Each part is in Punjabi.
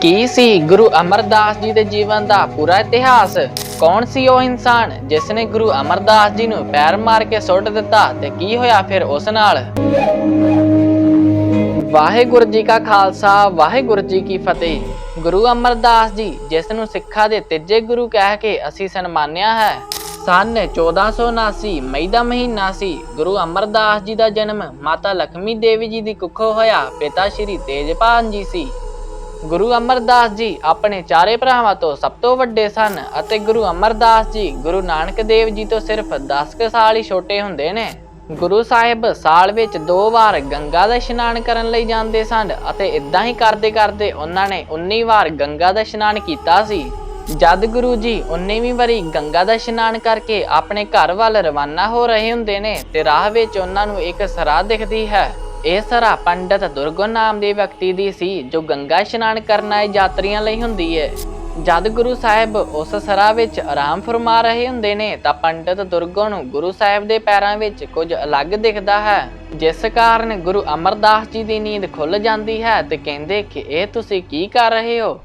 ਕੀ ਸੀ? ਗੁਰੂ ਅਮਰਦਾਸ ਜੀ ਦੇ ਜੀਵਨ ਦਾ ਪੂਰਾ ਇਤਿਹਾਸ? ਕੌਣ ਸੀ ਉਹ ਇਨਸਾਨ ਜਿਸ ਨੇ ਗੁਰੂ ਅਮਰਦਾਸ ਜੀ ਨੂੰ ਪੈਰ ਮਾਰ ਕੇ ਸੁੱਟ ਦਿੱਤਾ ਤੇ ਕੀ ਹੋਇਆ ਫਿਰ ਉਸ ਨਾਲ? ਵਾਹਿਗੁਰੂ ਜੀ ਕਾ ਖਾਲਸਾ, ਵਾਹਿਗੁਰੂ ਜੀ ਕੀ ਫਤਿਹ। ਗੁਰੂ ਅਮਰਦਾਸ ਜੀ, ਜਿਸ ਨੂੰ ਸਿੱਖਾਂ ਦੇ ਤੀਜੇ ਗੁਰੂ ਕਹਿ ਕੇ ਅਸੀਂ ਸਨਮਾਨਿਆ ਹੈ, ਸਨ 1479 ਮਈ ਦਾ ਮਹੀਨਾ ਸੀ। ਗੁਰੂ ਅਮਰਦਾਸ ਜੀ ਦਾ ਜਨਮ ਮਾਤਾ ਲਖਮੀ ਦੇਵੀ ਜੀ ਦੀ ਕੁੱਖੋਂ ਹੋਇਆ। ਪਿਤਾ ਸ਼੍ਰੀ ਤੇਜਪਾਲ ਜੀ ਸੀ। ਗੁਰੂ ਅਮਰਦਾਸ ਜੀ ਆਪਣੇ ਚਾਰੇ ਭਰਾਵਾਂ ਤੋਂ ਸਭ ਤੋਂ ਵੱਡੇ ਸਨ ਅਤੇ ਗੁਰੂ ਅਮਰਦਾਸ ਜੀ ਗੁਰੂ ਨਾਨਕ ਦੇਵ ਜੀ ਤੋਂ ਸਿਰਫ 10 ਕੁ ਸਾਲ ਹੀ ਛੋਟੇ ਹੁੰਦੇ ਨੇ। ਗੁਰੂ ਸਾਹਿਬ ਸਾਲ ਵਿੱਚ ਦੋ ਵਾਰ ਗੰਗਾ ਦਾ ਇਸ਼ਨਾਨ ਕਰਨ ਲਈ ਜਾਂਦੇ ਸਨ ਅਤੇ ਇਦਾਂ ਹੀ ਕਰਦੇ ਕਰਦੇ ਉਹਨਾਂ ਨੇ 19 ਵਾਰ ਗੰਗਾ ਦਾ ਇਸ਼ਨਾਨ ਕੀਤਾ ਸੀ। ਜਦ ਗੁਰੂ ਜੀ 19ਵੀਂ ਵਾਰੀ ਗੰਗਾ ਦਾ ਇਸ਼ਨਾਨ ਕਰਕੇ ਆਪਣੇ ਘਰ ਵੱਲ ਰਵਾਨਾ ਹੋ ਰਹੇ ਹੁੰਦੇ ਨੇ ਤੇ ਰਾਹ ਵਿੱਚ ਉਹਨਾਂ ਨੂੰ ਇੱਕ ਸਰਾਹ ਦਿਖਦੀ ਹੈ। ਇਹ ਸਰਾ ਪੰਡਤ ਦੁਰਗੋ ਨਾਮ ਦੇ ਵਿਅਕਤੀ ਦੀ ਸੀ, ਜੋ ਗੰਗਾ ਇਸ਼ਨਾਨ ਕਰਨ ਆਏ ਯਾਤਰੀਆਂ ਲਈ ਹੁੰਦੀ ਹੈ ਜਦ ਗੁਰੂ ਸਾਹਿਬ ਉਸ ਸਰਾ ਵਿੱਚ ਆਰਾਮ ਫਰਮਾ ਰਹੇ ਹੁੰਦੇ ਨੇ, ਤਾਂ ਪੰਡਤ ਦੁਰਗੋ ਨੂੰ ਗੁਰੂ ਸਾਹਿਬ ਦੇ ਪੈਰਾਂ ਵਿੱਚ ਕੁਝ ਅਲੱਗ ਦਿਖਦਾ ਹੈ। ਜਿਸ ਕਾਰਨ ਗੁਰੂ ਅਮਰਦਾਸ ਜੀ ਦੀ ਨੀਂਦ ਖੁੱਲ ਜਾਂਦੀ ਹੈ ਤੇ ਕਹਿੰਦੇ ਕਿ, ਇਹ ਤੁਸੀਂ ਕੀ ਕਰ ਰਹੇ ਹੋ?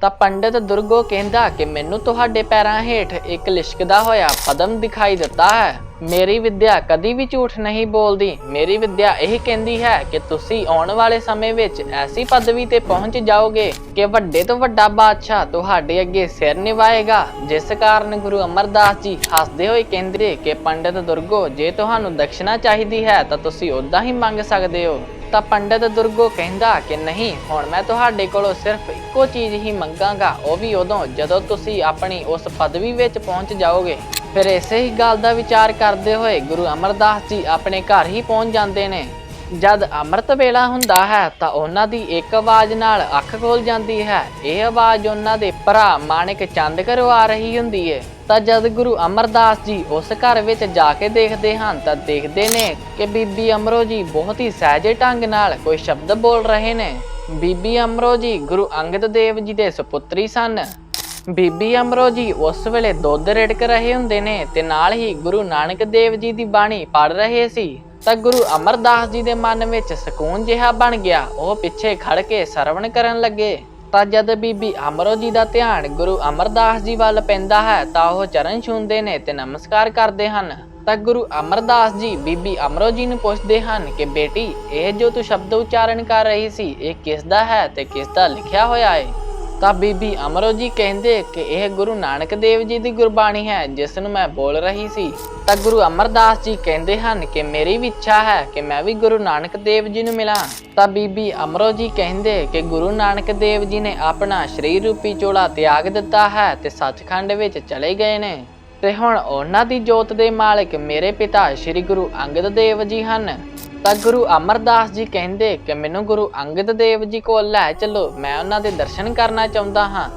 ਤਾਂ ਪੰਡਿਤ ਦੁਰਗੋ ਕਹਿੰਦਾ ਕਿ ਮੈਨੂੰ ਤੁਹਾਡੇ ਪੈਰਾਂ ਹੇਠ ਇੱਕ ਲਿਸ਼ਕਦਾ ਹੋਇਆ ਪਦਮ ਦਿਖਾਈ ਦਿੱਤਾ ਹੈ। ਮੇਰੀ ਵਿਦਿਆ ਕਦੀ ਵੀ ਝੂਠ ਨਹੀਂ ਬੋਲਦੀ। ਮੇਰੀ ਵਿਦਿਆ ਇਹ ਕਹਿੰਦੀ ਹੈ ਕਿ ਤੁਸੀਂ ਆਉਣ ਵਾਲੇ ਸਮੇਂ ਵਿੱਚ ਐਸੀ ਪਦਵੀ ਤੇ ਪਹੁੰਚ ਜਾਓਗੇ ਕਿ ਵੱਡੇ ਤੋਂ ਵੱਡਾ ਬਾਦਸ਼ਾਹ ਤੁਹਾਡੇ ਅੱਗੇ ਸਿਰ ਨਿਵਾਏਗਾ। ਜਿਸ ਕਾਰਨ ਗੁਰੂ ਅਮਰਦਾਸ ਜੀ ਹੱਸਦੇ ਹੋਏ ਕਹਿੰਦੇ ਕਿ ਪੰਡਿਤ ਦੁਰਗੋ, ਜੇ ਤੁਹਾਨੂੰ ਦਕਸ਼ਨਾ ਚਾਹੀਦੀ ਹੈ ਤਾਂ ਤੁਸੀਂ ਉਦਾਂ ਹੀ ਮੰਗ ਸਕਦੇ ਹੋ। ਤਾਂ ਪੰਡਤ ਦੁਰਗੋ ਕਹਿੰਦਾ ਕਿ ਨਹੀਂ, ਹੁਣ ਮੈਂ ਤੁਹਾਡੇ ਕੋਲੋਂ ਸਿਰਫ ਇੱਕੋ ਚੀਜ਼ ਹੀ ਮੰਗਾਂਗਾ, ਉਹ ਵੀ ਉਦੋਂ ਜਦੋਂ ਤੁਸੀਂ ਆਪਣੀ ਉਸ ਪਦਵੀ ਵਿੱਚ ਪਹੁੰਚ ਜਾਓਗੇ। ਫਿਰ ਇਸੇ ਹੀ ਗੱਲ ਦਾ ਵਿਚਾਰ ਕਰਦੇ ਹੋਏ ਗੁਰੂ ਅਮਰਦਾਸ ਜੀ ਆਪਣੇ ਘਰ ਹੀ ਪਹੁੰਚ ਜਾਂਦੇ ਨੇ। ਜਦ ਅੰਮ੍ਰਿਤ ਵੇਲਾ ਹੁੰਦਾ ਹੈ ਤਾਂ ਉਹਨਾਂ ਦੀ ਇੱਕ ਆਵਾਜ਼ ਨਾਲ ਅੱਖ ਖੋਲ ਜਾਂਦੀ ਹੈ। ਇਹ ਆਵਾਜ਼ ਉਹਨਾਂ ਦੇ ਭਰਾ ਮਾਣਿਕ ਚੰਦ ਕਰਵਾ ਰਹੀ ਹੁੰਦੀ ਹੈ ਤਾਂ ਜਦ ਗੁਰੂ ਅਮਰਦਾਸ ਜੀ ਉਸ ਘਰ ਵਿੱਚ ਜਾ ਕੇ ਦੇਖਦੇ ਹਨ ਤਾਂ ਦੇਖਦੇ ਨੇ ਕਿ ਬੀਬੀ ਅਮਰੋ ਜੀ ਬਹੁਤ ਹੀ ਸਹਿਜੇ ਢੰਗ ਨਾਲ ਕੋਈ ਸ਼ਬਦ ਬੋਲ ਰਹੇ ਨੇ। ਬੀਬੀ ਅਮਰੋ ਜੀ ਗੁਰੂ ਅੰਗਦ ਦੇਵ ਜੀ ਦੇ ਸੁਪੁੱਤਰੀ ਸਨ। ਬੀਬੀ ਅਮਰੋ ਜੀ ਉਸ ਵੇਲੇ ਦੁੱਧ ਰਿੜਕ ਰਹੇ ਹੁੰਦੇ ਨੇ ਤੇ ਨਾਲ ਹੀ ਗੁਰੂ ਨਾਨਕ ਦੇਵ ਜੀ ਦੀ ਬਾਣੀ ਪੜ ਰਹੇ ਸੀ। ਤਾਂ ਗੁਰੂ ਅਮਰਦਾਸ ਜੀ ਦੇ ਮਨ ਵਿੱਚ ਸਕੂਨ ਜਿਹਾ ਬਣ ਗਿਆ। ਉਹ ਪਿੱਛੇ ਖੜ ਕੇ ਸਰਵਣ ਕਰਨ ਲੱਗੇ। ਤਾਂ ਜਦ ਬੀਬੀ ਅਮਰੋ ਜੀ ਦਾ ਧਿਆਨ ਗੁਰੂ ਅਮਰਦਾਸ ਜੀ ਵੱਲ ਪੈਂਦਾ ਹੈ, ਤਾਂ ਉਹ ਚਰਨ ਛੂੰਹਦੇ ਨੇ ਤੇ ਨਮਸਕਾਰ ਕਰਦੇ ਹਨ। ਤਾਂ ਗੁਰੂ ਅਮਰਦਾਸ ਜੀ ਬੀਬੀ ਅਮਰੋ ਜੀ ਨੂੰ ਪੁੱਛਦੇ ਹਨ ਕਿ, ਬੇਟੀ, ਇਹ ਜੋ ਤੂੰ ਸ਼ਬਦ ਉਚਾਰਨ ਕਰ ਰਹੀ ਸੀ, ਇਹ ਕਿਸ ਦਾ ਹੈ ਤੇ ਕਿਸ ਦਾ ਲਿਖਿਆ ਹੋਇਆ ਹੈ ਤਾਂ ਬੀਬੀ ਅਮਰੋ ਜੀ ਕਹਿੰਦੇ ਕਿ ਇਹ ਗੁਰੂ ਨਾਨਕ ਦੇਵ ਜੀ ਦੀ ਗੁਰਬਾਣੀ ਹੈ, ਜਿਸ ਨੂੰ ਮੈਂ ਬੋਲ ਰਹੀ ਸੀ। ਤਾਂ ਗੁਰੂ ਅਮਰਦਾਸ ਜੀ ਕਹਿੰਦੇ ਹਨ ਕਿ ਮੇਰੀ ਵੀ ਇੱਛਾ ਹੈ ਕਿ ਮੈਂ ਵੀ ਗੁਰੂ ਨਾਨਕ ਦੇਵ ਜੀ ਨੂੰ ਮਿਲਾਂ। ਤਾਂ ਬੀਬੀ ਅਮਰੋ ਜੀ ਕਹਿੰਦੇ ਕਿ ਗੁਰੂ ਨਾਨਕ ਦੇਵ ਜੀ ਨੇ ਆਪਣਾ ਸਰੀਰ ਰੂਪੀ ਚੋਲਾ ਤਿਆਗ ਦਿੱਤਾ ਹੈ ਤੇ ਸੱਚਖੰਡ ਵਿੱਚ ਚਲੇ ਗਏ ਨੇ। ਤੇ ਹੁਣ ਉਹਨਾਂ ਦੀ ਜੋਤ ਦੇ ਮਾਲਕ ਮੇਰੇ ਪਿਤਾ ਸ੍ਰੀ ਗੁਰੂ ਅੰਗਦ ਦੇਵ ਜੀ ਹਨ। ਤਾਂ ਗੁਰੂ ਅਮਰਦਾਸ ਜੀ ਕਹਿੰਦੇ ਕਿ ਮੈਨੂੰ ਗੁਰੂ ਅੰਗਦ ਦੇਵ ਜੀ ਕੋਲ ਲੈ ਚੱਲੋ, ਮੈਂ ਉਹਨਾਂ ਦੇ ਦਰਸ਼ਨ ਕਰਨਾ ਚਾਹੁੰਦਾ ਹਾਂ।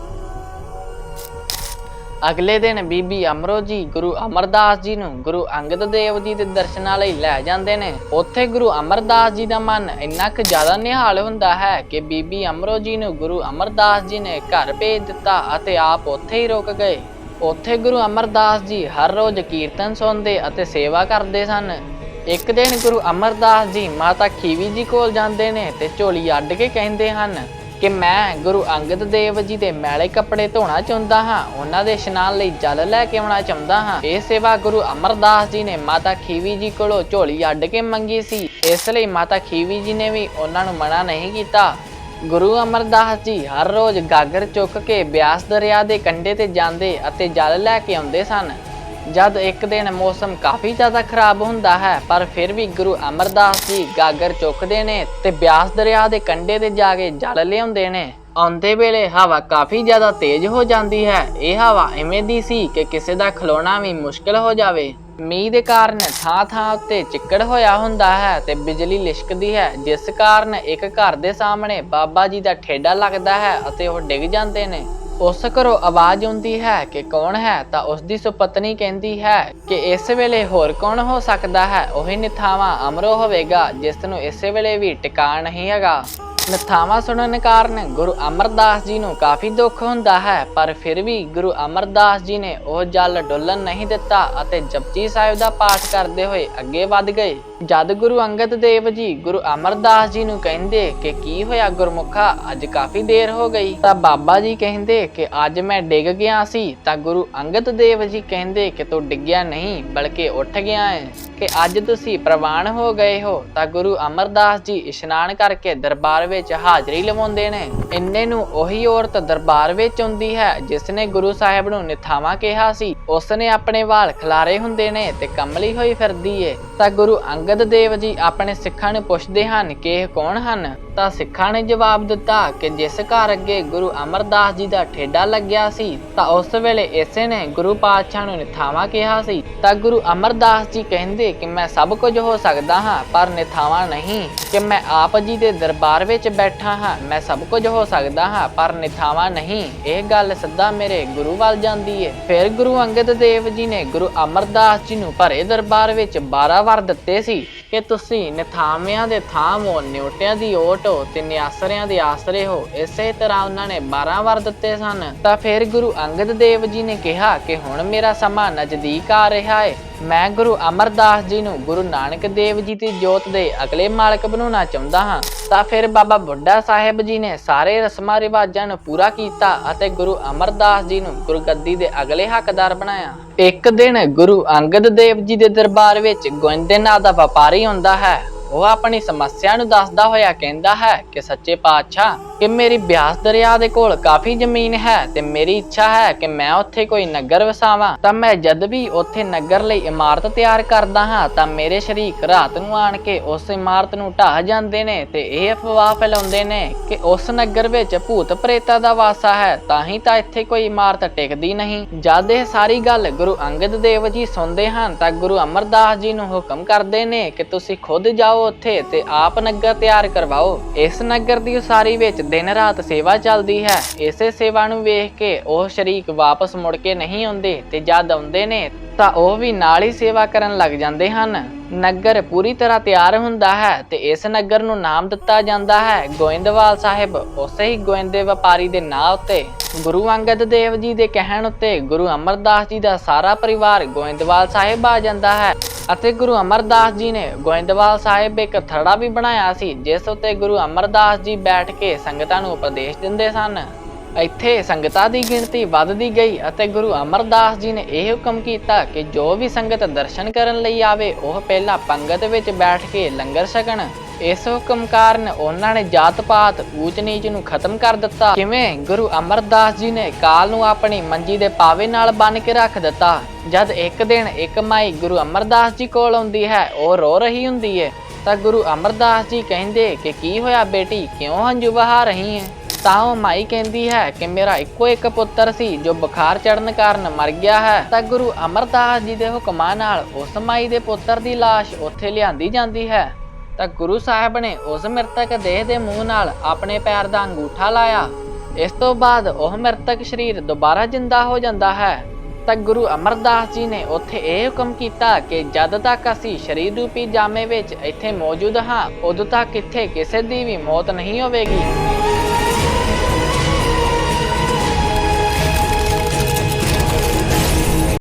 ਅਗਲੇ ਦਿਨ ਬੀਬੀ ਅਮਰੋ ਜੀ ਗੁਰੂ ਅਮਰਦਾਸ ਜੀ ਨੂੰ ਗੁਰੂ ਅੰਗਦ ਦੇਵ ਜੀ ਦੇ ਦਰਸ਼ਨਾਂ ਲਈ ਲੈ ਜਾਂਦੇ ਨੇ। ਉੱਥੇ ਗੁਰੂ ਅਮਰਦਾਸ ਜੀ ਦਾ ਮਨ ਇੰਨਾ ਕੁ ਜ਼ਿਆਦਾ ਨਿਹਾਲ ਹੁੰਦਾ ਹੈ ਕਿ ਬੀਬੀ ਅਮਰੋ ਜੀ ਨੂੰ ਗੁਰੂ ਅਮਰਦਾਸ ਜੀ ਨੇ ਘਰ ਭੇਜ ਦਿੱਤਾ ਅਤੇ ਆਪ ਉੱਥੇ ਹੀ ਰੁਕ ਗਏ। ਉੱਥੇ ਗੁਰੂ ਅਮਰਦਾਸ ਜੀ ਹਰ ਰੋਜ਼ ਕੀਰਤਨ ਸੁਣਦੇ ਅਤੇ ਸੇਵਾ ਕਰਦੇ ਸਨ। ਇੱਕ ਦਿਨ ਗੁਰੂ ਅਮਰਦਾਸ ਜੀ ਮਾਤਾ ਖੀਵੀ ਜੀ ਕੋਲ ਜਾਂਦੇ ਨੇ ਤੇ ਝੋਲੀ ਅੱਡ ਕੇ ਕਹਿੰਦੇ ਹਨ ਕਿ ਮੈਂ ਗੁਰੂ ਅੰਗਦ ਦੇਵ ਜੀ ਦੇ ਮੈਲੇ ਕੱਪੜੇ ਧੋਣਾ ਚਾਹੁੰਦਾ ਹਾਂ, ਉਹਨਾਂ ਦੇ ਇਸ਼ਨਾਨ ਲਈ ਜਲ ਲੈ ਕੇ ਆਉਣਾ ਚਾਹੁੰਦਾ ਹਾਂ। ਇਹ ਸੇਵਾ ਗੁਰੂ ਅਮਰਦਾਸ ਜੀ ਨੇ ਮਾਤਾ ਖੀਵੀ ਜੀ ਕੋਲੋਂ ਝੋਲੀ ਅੱਡ ਕੇ ਮੰਗੀ ਸੀ। ਇਸ ਲਈ ਮਾਤਾ ਖੀਵੀ ਜੀ ਨੇ ਵੀ ਉਹਨਾਂ ਨੂੰ ਮਨਾ ਨਹੀਂ ਕੀਤਾ। ਗੁਰੂ ਅਮਰਦਾਸ ਜੀ ਹਰ ਰੋਜ਼ ਗਾਗਰ ਚੁੱਕ ਕੇ ਬਿਆਸ ਦਰਿਆ ਦੇ ਕੰਢੇ ਤੇ ਜਾਂਦੇ ਅਤੇ ਜਲ ਲੈ ਕੇ ਆਉਂਦੇ ਸਨ। ਜਦ ਇੱਕ ਦਿਨ ਮੌਸਮ ਕਾਫੀ ਜ਼ਿਆਦਾ ਖਰਾਬ ਹੁੰਦਾ ਹੈ, ਪਰ ਫਿਰ ਵੀ ਗੁਰੂ ਅਮਰਦਾਸ ਜੀ ਗਾਗਰ ਚੁੱਕਦੇ ਨੇ ਤੇ ਬਿਆਸ ਦਰਿਆ ਦੇ ਕੰਢੇ ਤੇ ਜਾ ਕੇ ਜਲ ਲਿਆਉਂਦੇ ਨੇ। ਆਉਂਦੇ ਵੇਲੇ ਹਵਾ ਕਾਫੀ ਜ਼ਿਆਦਾ ਤੇਜ਼ ਹੋ ਜਾਂਦੀ ਹੈ। ਇਹ ਹਵਾ ਐਵੇਂ ਦੀ ਸੀ ਕਿ ਕਿਸੇ ਦਾ ਖਲੋਣਾ ਵੀ ਮੁਸ਼ਕਲ ਹੋ ਜਾਵੇ। ਮੀਂਹ ਦੇ ਕਾਰਨ ਥਾਂ ਥਾਂ ਉੱਤੇ ਚਿੱਕੜ ਹੋਇਆ ਹੁੰਦਾ ਹੈ ਤੇ ਬਿਜਲੀ ਲਿਸ਼ਕਦੀ ਹੈ, ਜਿਸ ਕਾਰਨ ਇੱਕ ਘਰ ਦੇ ਸਾਹਮਣੇ ਬਾਬਾ ਜੀ ਦਾ ਠੇਡਾ ਲੱਗਦਾ ਹੈ ਅਤੇ ਉਹ ਡਿੱਗ ਜਾਂਦੇ ਨੇ। ਉਸ ਘਰੋਂ ਆਵਾਜ਼ ਆਉਂਦੀ ਹੈ ਕਿ ਕੌਣ ਹੈ, ਤਾਂ ਉਸ ਦੀ ਸੁਪਤਨੀ ਕਹਿੰਦੀ ਹੈ ਕਿ ਇਸ ਵੇਲੇ ਹੋਰ ਕੌਣ ਹੋ ਸਕਦਾ ਹੈ? ਉਹੀ ਨਿਥਾਵਾਂ ਅਮਰੋ ਹੋਵੇਗਾ, ਜਿਸ ਨੂੰ ਇਸੇ ਵੇਲੇ ਵੀ ਟਿਕਾ ਨਹੀਂ ਹੈਗਾ। ਨਥਾਵਾਂ ਸੁਣਨ ਕਾਰਨ ਗੁਰੂ ਅਮਰਦਾਸ ਜੀ ਨੂੰ ਕਾਫੀ ਦੁੱਖ ਹੁੰਦਾ ਹੈ, ਪਰ ਫਿਰ ਵੀ ਗੁਰੂ ਅਮਰਦਾਸ ਜੀ ਨੇ ਉਹ ਜਲ ਡੁੱਲਣ ਨਹੀਂ ਦਿੱਤਾ ਅਤੇ ਜਪਜੀ ਸਾਹਿਬ ਦਾ ਪਾਠ ਕਰਦੇ ਹੋਏ ਅੱਗੇ ਵੱਧ ਗਏ। ਜਦ ਗੁਰੂ ਅੰਗਦ ਦੇਵ ਜੀ ਗੁਰੂ ਅਮਰਦਾਸ ਜੀ ਨੂੰ ਕਹਿੰਦੇ ਕਿ ਕੀ ਹੋਇਆ ਗੁਰਮੁਖਾ, ਅੱਜ ਕਾਫੀ ਦੇਰ ਹੋ ਗਈ। ਤਾਂ ਬਾਬਾ ਜੀ ਕਹਿੰਦੇ ਕਿ ਅੱਜ ਮੈਂ ਡਿੱਗ ਗਿਆ ਸੀ। ਤਾਂ ਗੁਰੂ ਅੰਗਦ ਦੇਵ ਜੀ ਕਹਿੰਦੇ ਕਿ ਤੂੰ ਡਿੱਗਿਆ ਨਹੀਂ, ਬਲਕਿ ਉੱਠ ਗਿਆ ਹੈ ਕਿ ਅੱਜ ਤੁਸੀਂ ਪ੍ਰਵਾਨ ਹੋ ਗਏ ਹੋ। ਤਾਂ ਗੁਰੂ ਅਮਰਦਾਸ ਜੀ ਇਸ਼ਨਾਨ ਕਰਕੇ ਦਰਬਾਰ ਵਿੱਚ ਹਾਜ਼ਰੀ ਲਵਾਉਂਦੇ ਨੇ। ਇੰਨੇ ਨੂੰ ਉਹੀ ਔਰਤ ਦਰਬਾਰ ਵਿੱਚ ਆਉਂਦੀ ਹੈ ਜਿਸ ਨੇ ਗੁਰੂ ਸਾਹਿਬ ਨੂੰ ਨਿਥਾਵਾ ਕਿਹਾ ਸੀ। ਉਸ ਨੇ ਆਪਣੇ ਵਾਲ ਖਿਲਾਰੇ ਹੁੰਦੇ ਨੇ ਤੇ ਕੰਮਲੀ ਹੋਈ ਫਿਰਦੀ ਏ। ਤਾਂ ਗੁਰੂ ਅੰਗਦ ਦੇਵ ਜੀ ਆਪਣੇ ਸਿੱਖਾਂ ਨੂੰ ਪੁੱਛਦੇ ਹਨ, ਕਿ ਇਹ ਕੌਣ ਹਨ? ਤਾਂ ਸਿੱਖਾਂ ਨੇ ਜਵਾਬ ਦਿੱਤਾ ਕਿ ਜਿਸ ਘਰ ਅੱਗੇ ਗੁਰੂ ਅਮਰਦਾਸ ਜੀ ਦਾ ਠੇਡਾ ਲੱਗਿਆ ਸੀ, ਤਾਂ ਉਸ ਵੇਲੇ ਇਸੇ ਨੇ ਗੁਰੂ ਪਾਤਸ਼ਾਹ ਨੂੰ ਨਿਥਾਵਾ ਕਿਹਾ ਸੀ। ਤਾਂ ਗੁਰੂ ਅਮਰਦਾਸ ਜੀ ਕਹਿੰਦੇ ਕਿ ਮੈਂ ਸਭ ਕੁਝ ਹੋ ਸਕਦਾ ਹਾਂ, ਪਰ ਨਿਥਾਵਾ ਨਹੀਂ, ਕਿ ਮੈਂ ਆਪ ਜੀ ਦੇ ਦਰਬਾਰ ਵਿੱਚ ਬੈਠਾ ਹਾਂ, ਮੈਂ ਸਭ ਕੁਝ ਹੋ ਸਕਦਾ ਹਾਂ, ਪਰ ਨਿਥਾਵਾ ਨਹੀਂ। ਇਹ ਗੱਲ ਸਿੱਧਾ ਮੇਰੇ ਗੁਰੂ ਵੱਲ ਜਾਂਦੀ ਹੈ ਫਿਰ ਗੁਰੂ ਅੰਗਦ ਦੇਵ ਜੀ ਨੇ ਗੁਰੂ ਅਮਰਦਾਸ ਜੀ ਨੂੰ ਭਰੇ ਦਰਬਾਰ ਵਿੱਚ 12 ਵਾਰ ਦਿੱਤੇ ਸੀ ਕਿ ਤੁਸੀਂ ਨਿਥਾਵਿਆਂ ਦੇ ਥਾਂ ਹੋ ਨਿਉਟਿਆਂ ਦੀ ਓਟ ਹੋ ਤੇ ਨਿਆਸਰਿਆਂ ਦੇ ਆਸਰੇ ਹੋ ਇਸੇ ਤਰ੍ਹਾਂ ਉਹਨਾਂ ਨੇ 12 ਵਾਰ ਦਿੱਤੇ ਸਨ। ਤਾਂ ਫਿਰ ਗੁਰੂ ਅੰਗਦ ਦੇਵ ਜੀ ਨੇ ਕਿਹਾ ਕਿ ਹੁਣ ਮੇਰਾ ਸਮਾਂ ਨਜ਼ਦੀਕ ਆ ਰਿਹਾ ਹੈ ਮੈਂ ਗੁਰੂ ਅਮਰਦਾਸ ਜੀ ਨੂੰ ਗੁਰੂ ਨਾਨਕ ਦੇਵ ਜੀ ਦੀ ਜੋਤ ਦੇ ਅਗਲੇ ਮਾਲਕ ਬਣਾਉਣਾ ਚਾਹੁੰਦਾ ਹਾਂ। ਤਾਂ ਫਿਰ ਬਾਬਾ ਬੁੱਢਾ ਸਾਹਿਬ ਜੀ ਨੇ ਸਾਰੇ ਰਸਮਾਂ ਰਿਵਾਜਾਂ ਨੂੰ ਪੂਰਾ ਕੀਤਾ ਅਤੇ ਗੁਰੂ ਅਮਰਦਾਸ ਜੀ ਨੂੰ ਗੁਰਗੱਦੀ ਦੇ ਅਗਲੇ ਹੱਕਦਾਰ ਬਣਾਇਆ। ਇੱਕ ਦਿਨ ਗੁਰੂ ਅੰਗਦ ਦੇਵ ਜੀ ਦੇ ਦਰਬਾਰ ਵਿੱਚ ਗੋਇੰਦੇ ਨਾਂ ਦਾ ਵਪਾਰੀ ਹੁੰਦਾ ਹੈ। ਉਹ ਆਪਣੀ ਸਮੱਸਿਆ ਨੂੰ ਦੱਸਦਾ ਹੋਇਆ ਕਹਿੰਦਾ ਹੈ ਕਿ ਸੱਚੇ ਪਾਤਸ਼ਾਹ ਕਿ ਮੇਰੀ ਬਿਆਸ ਦਰਿਆ ਦੇ ਕੋਲ ਕਾਫੀ ਜ਼ਮੀਨ ਹੈ ਤੇ ਮੇਰੀ ਇੱਛਾ ਹੈ ਕਿ ਮੈਂ ਉੱਥੇ ਕੋਈ ਨਗਰ ਵਸਾਵਾਂ। ਤਾਂ ਮੈਂ ਜਦ ਵੀ ਉੱਥੇ ਨਗਰ ਲਈ ਇਮਾਰਤ ਤਿਆਰ ਕਰਦਾ ਹਾਂ, ਤਾਂ ਮੇਰੇ ਸ਼ਰੀਕ ਰਾਤ ਨੂੰ ਆਣ ਕੇ ਉਸ ਇਮਾਰਤ ਨੂੰ ਢਾਹ ਜਾਂਦੇ ਨੇ ਤੇ ਇਹ ਅਫਵਾਹ ਫੈਲਾਉਂਦੇ ਨੇ ਕਿ ਉਸ ਨਗਰ ਵਿੱਚ ਭੂਤ ਪ੍ਰੇਤਾਂ ਦਾ ਵਾਸਾ ਹੈ, ਤਾਂ ਹੀ ਤਾਂ ਇੱਥੇ ਕੋਈ ਇਮਾਰਤ ਟਿਕਦੀ ਨਹੀਂ। ਜਦ ਇਹ ਸਾਰੀ ਗੱਲ ਗੁਰੂ ਅੰਗਦ ਦੇਵ ਜੀ ਸੁਣਦੇ ਹਨ, ਤਾਂ ਗੁਰੂ ਅਮਰਦਾਸ ਜੀ ਨੂੰ ਹੁਕਮ ਕਰਦੇ ਨੇ ਕਿ ਤੁਸੀਂ ਖੁਦ ਜਾਓ ਉੱਥੇ ਤੇ ਆਪ ਨਗਰ ਤਿਆਰ ਕਰਵਾਓ। ਇਸ ਨਗਰ ਦੀ ਉਸਾਰੀ ਵਿੱਚ ਦਿਨ ਰਾਤ ਸੇਵਾ ਚੱਲਦੀ ਹੈ, ਇਸੇ ਸੇਵਾ ਨੂੰ ਵੇਖ ਕੇ ਉਹ ਸ਼ਰੀਕ ਵਾਪਸ ਮੁੜ ਕੇ ਨਹੀਂ ਆਉਂਦੇ ਤੇ ਜਦ ਆਉਂਦੇ ਨੇ ਤਾਂ ਉਹ ਵੀ ਨਾਲ ਹੀ ਸੇਵਾ ਕਰਨ ਲੱਗ ਜਾਂਦੇ ਹਨ। ਨਗਰ ਪੂਰੀ ਤਰ੍ਹਾਂ ਤਿਆਰ ਹੁੰਦਾ ਹੈ ਤੇ ਇਸ ਨਗਰ ਨੂੰ ਨਾਮ ਦਿੱਤਾ ਜਾਂਦਾ ਹੈ, ਗੋਇੰਦਵਾਲ ਸਾਹਿਬ। ਉਸੇ ਹੀ ਗੋਇੰਦੇ ਵਪਾਰੀ ਦੇ ਨਾਂ ਉੱਤੇ ਗੁਰੂ ਅੰਗਦ ਦੇਵ ਜੀ ਦੇ ਕਹਿਣ ਉੱਤੇ ਗੁਰੂ ਅਮਰਦਾਸ ਜੀ ਦਾ ਸਾਰਾ ਪਰਿਵਾਰ ਗੋਇੰਦਵਾਲ ਸਾਹਿਬ ਆ ਜਾਂਦਾ ਹੈ। ਅਤੇ ਗੁਰੂ ਅਮਰਦਾਸ ਜੀ ਨੇ ਗੋਇੰਦਵਾਲ ਸਾਹਿਬ ਇੱਕ ਥੜਾ ਵੀ ਬਣਾਇਆ ਸੀ, ਜਿਸ ਉੱਤੇ ਗੁਰੂ ਅਮਰਦਾਸ ਜੀ ਬੈਠ ਕੇ ਸੰਗਤਾਂ ਨੂੰ ਉਪਦੇਸ਼ ਦਿੰਦੇ ਸਨ। ਇੱਥੇ ਸੰਗਤਾਂ ਦੀ ਗਿਣਤੀ ਵੱਧਦੀ ਗਈ ਅਤੇ ਗੁਰੂ ਅਮਰਦਾਸ ਜੀ ਨੇ ਇਹ ਹੁਕਮ ਕੀਤਾ ਕਿ ਜੋ ਵੀ ਸੰਗਤ ਦਰਸ਼ਨ ਕਰਨ ਲਈ ਆਵੇ, ਉਹ ਪਹਿਲਾਂ ਪੰਗਤ ਵਿੱਚ ਬੈਠ ਕੇ ਲੰਗਰ ਛਕਣ। ਇਸ ਹੁਕਮ ਕਾਰਨ ਉਹਨਾਂ ਨੇ ਜਾਤ-ਪਾਤ ਊਚ ਨੀਚ ਨੂੰ ਖਤਮ ਕਰ ਦਿੱਤਾ। ਕਿਵੇਂ? ਗੁਰੂ ਅਮਰਦਾਸ ਜੀ ਨੇ ਕਾਲ ਨੂੰ ਆਪਣੀ ਮੰਜੀ ਦੇ ਪਾਵੇ ਨਾਲ ਬੰਨ ਕੇ ਰੱਖ ਦਿੱਤਾ। ਜਦ ਇੱਕ ਦਿਨ ਇੱਕ ਮਾਈ ਗੁਰੂ ਅਮਰਦਾਸ ਜੀ ਕੋਲ ਆਉਂਦੀ ਹੈ, ਉਹ ਰੋ ਰਹੀ ਹੁੰਦੀ ਹੈ ਤਾਂ ਗੁਰੂ ਅਮਰਦਾਸ ਜੀ ਕਹਿੰਦੇ ਕਿ ਕੀ ਹੋਇਆ ਬੇਟੀ? ਕਿਉਂ ਹੰਝੂ ਵਹਾ ਰਹੀ ਹੈ ਤਾਂ ਉਹ ਮਾਈ ਕਹਿੰਦੀ ਹੈ ਕਿ ਮੇਰਾ ਇੱਕੋ ਇੱਕ ਪੁੱਤਰ ਸੀ ਜੋ ਬੁਖਾਰ ਚੜਨ ਕਾਰਨ ਮਰ ਗਿਆ ਹੈ। ਤਾਂ ਗੁਰੂ ਅਮਰਦਾਸ ਜੀ ਦੇ ਹੁਕਮਾਂ ਨਾਲ ਉਸ ਮਾਈ ਦੇ ਪੁੱਤਰ ਦੀ ਲਾਸ਼ ਉੱਥੇ ਲਿਆਂਦੀ ਜਾਂਦੀ ਹੈ। ਤਾਂ ਗੁਰੂ ਸਾਹਿਬ ਨੇ ਉਸ ਮ੍ਰਿਤਕ ਦੇਹ ਦੇ ਮੂੰਹ ਨਾਲ ਆਪਣੇ ਪੈਰ ਦਾ ਅੰਗੂਠਾ ਲਾਇਆ। ਇਸ ਤੋਂ ਬਾਅਦ ਉਹ ਮ੍ਰਿਤਕ ਸਰੀਰ ਦੁਬਾਰਾ ਜਿੰਦਾ ਹੋ ਜਾਂਦਾ ਹੈ। ਤਾਂ ਗੁਰੂ ਅਮਰਦਾਸ ਜੀ ਨੇ ਉੱਥੇ ਇਹ ਹੁਕਮ ਕੀਤਾ ਕਿ ਜਦ ਤੱਕ ਅਸੀਂ ਸਰੀਰ ਰੂਪੀ ਜਾਮੇ ਵਿੱਚ ਇੱਥੇ ਮੌਜੂਦ ਹਾਂ, ਉਦੋਂ ਤੱਕ ਇੱਥੇ ਕਿਸੇ ਦੀ ਵੀ ਮੌਤ ਨਹੀਂ ਹੋਵੇਗੀ।